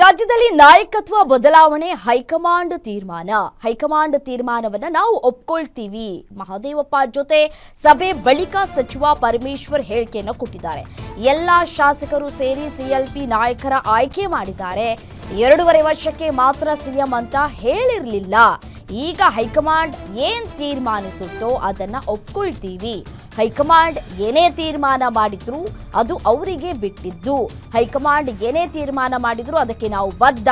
ರಾಜ್ಯದಲ್ಲಿ ನಾಯಕತ್ವ ಬದಲಾವಣೆ ಹೈಕಮಾಂಡ್ ತೀರ್ಮಾನ. ಹೈಕಮಾಂಡ್ ತೀರ್ಮಾನವನ್ನು ನಾವು ಒಪ್ಕೊಳ್ತೀವಿ. ಮಹಾದೇವಪ್ಪ ಜೊತೆ ಸಭೆ ಬಳಿಕ ಸಚಿವ ಪರಮೇಶ್ವರ್ ಹೇಳಿಕೆಯನ್ನು ಕೊಟ್ಟಿದ್ದಾರೆ. ಎಲ್ಲ ಶಾಸಕರು ಸೇರಿ ಸಿಎಲ್ಪಿ ನಾಯಕರ ಆಯ್ಕೆ ಮಾಡಿದ್ದಾರೆ. ಎರಡೂವರೆ ವರ್ಷಕ್ಕೆ ಮಾತ್ರ ಸಿಎಂ ಅಂತ ಹೇಳಿರಲಿಲ್ಲ. ಈಗ ಹೈಕಮಾಂಡ್ ಏನ್ ತೀರ್ಮಾನಿಸುತ್ತೋ ಅದನ್ನ ಒಪ್ಕೊಳ್ತೀವಿ. ಹೈಕಮಾಂಡ್ ಏನೇ ತೀರ್ಮಾನ ಮಾಡಿದ್ರು ಅದು ಅವರಿಗೆ ಬಿಟ್ಟಿದ್ದು. ಹೈಕಮಾಂಡ್ ಏನೇ ತೀರ್ಮಾನ ಮಾಡಿದ್ರು ಅದಕ್ಕೆ ನಾವು ಬದ್ಧ.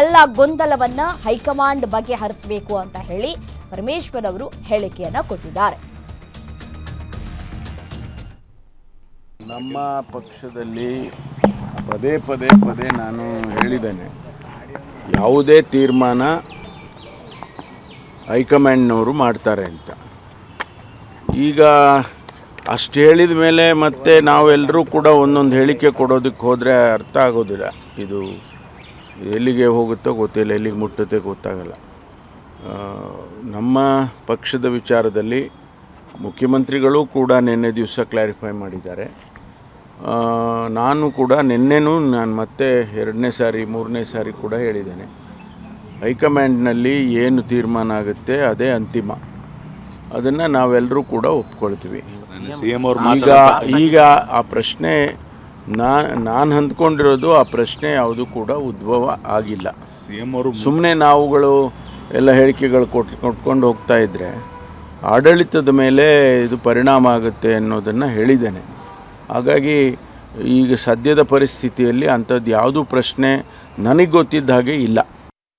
ಎಲ್ಲ ಗೊಂದಲವನ್ನ ಹೈಕಮಾಂಡ್ ಬಗೆಹರಿಸಬೇಕು ಅಂತ ಹೇಳಿ ಪರಮೇಶ್ವರ್ ಅವರು ಹೇಳಿಕೆಯನ್ನ ಕೊಟ್ಟಿದ್ದಾರೆ. ನಮ್ಮ ಪಕ್ಷದಲ್ಲಿ ಪದೇ ಪದೇ ಪದೇ ನಾನು ಹೇಳಿದ್ದೇನೆ. ಯಾವುದೇ ತೀರ್ಮಾನ ಹೈಕಮಾಂಡ್ನವರು ಮಾಡ್ತಾರೆ ಅಂತ. ಈಗ ಅಷ್ಟು ಹೇಳಿದ ಮೇಲೆ ಮತ್ತೆ ನಾವೆಲ್ಲರೂ ಕೂಡ ಒಂದೊಂದು ಹೇಳಿಕೆ ಕೊಡೋದಕ್ಕೆ ಹೋದರೆ ಅರ್ಥ ಆಗೋದಿಲ್ಲ. ಇದು ಎಲ್ಲಿಗೆ ಹೋಗುತ್ತೋ ಗೊತ್ತಿಲ್ಲ, ಎಲ್ಲಿಗೆ ಮುಟ್ಟುತ್ತೆ ಗೊತ್ತಾಗಲ್ಲ. ನಮ್ಮ ಪಕ್ಷದ ವಿಚಾರದಲ್ಲಿ ಮುಖ್ಯಮಂತ್ರಿಗಳು ಕೂಡ ನಿನ್ನೆ ದಿವಸ ಕ್ಲಾರಿಫೈ ಮಾಡಿದ್ದಾರೆ. ನಾನು ಕೂಡ ನಿನ್ನೆನೂ ನಾನು ಮತ್ತೆ ಎರಡನೇ ಸಾರಿ, ಮೂರನೇ ಸಾರಿ ಕೂಡ ಹೇಳಿದ್ದೇನೆ. ಹೈಕಮಾಂಡ್ನಲ್ಲಿ ಏನು ತೀರ್ಮಾನ ಆಗುತ್ತೆ, ಅದೇ ಅಂತಿಮ. ಅದನ್ನು ನಾವೆಲ್ಲರೂ ಕೂಡ ಒಪ್ಕೊಳ್ತೀವಿ. ಈಗ ಈಗ ಆ ಪ್ರಶ್ನೆ ನಾ ನಾನು ಅಂದ್ಕೊಂಡಿರೋದು ಆ ಪ್ರಶ್ನೆ ಯಾವುದು ಕೂಡ ಉದ್ಭವ ಆಗಿಲ್ಲ. ಸಿಎಂ ಅವರು ಸುಮ್ಮನೆ ನಾವುಗಳು ಎಲ್ಲ ಹೇಳಿಕೆಗಳು ಕೊಟ್ ಕೊಟ್ಕೊಂಡು ಹೋಗ್ತಾ ಇದ್ದರೆ ಆಡಳಿತದ ಮೇಲೆ ಇದು ಪರಿಣಾಮ ಆಗುತ್ತೆ ಅನ್ನೋದನ್ನು ಹೇಳಿದ್ದೇನೆ. ಹಾಗಾಗಿ ಈಗ ಸದ್ಯದ ಪರಿಸ್ಥಿತಿಯಲ್ಲಿ ಅಂಥದ್ದು ಯಾವುದೂ ಪ್ರಶ್ನೆ ನನಗೆ ಗೊತ್ತಿದ್ದ ಹಾಗೆ ಇಲ್ಲ.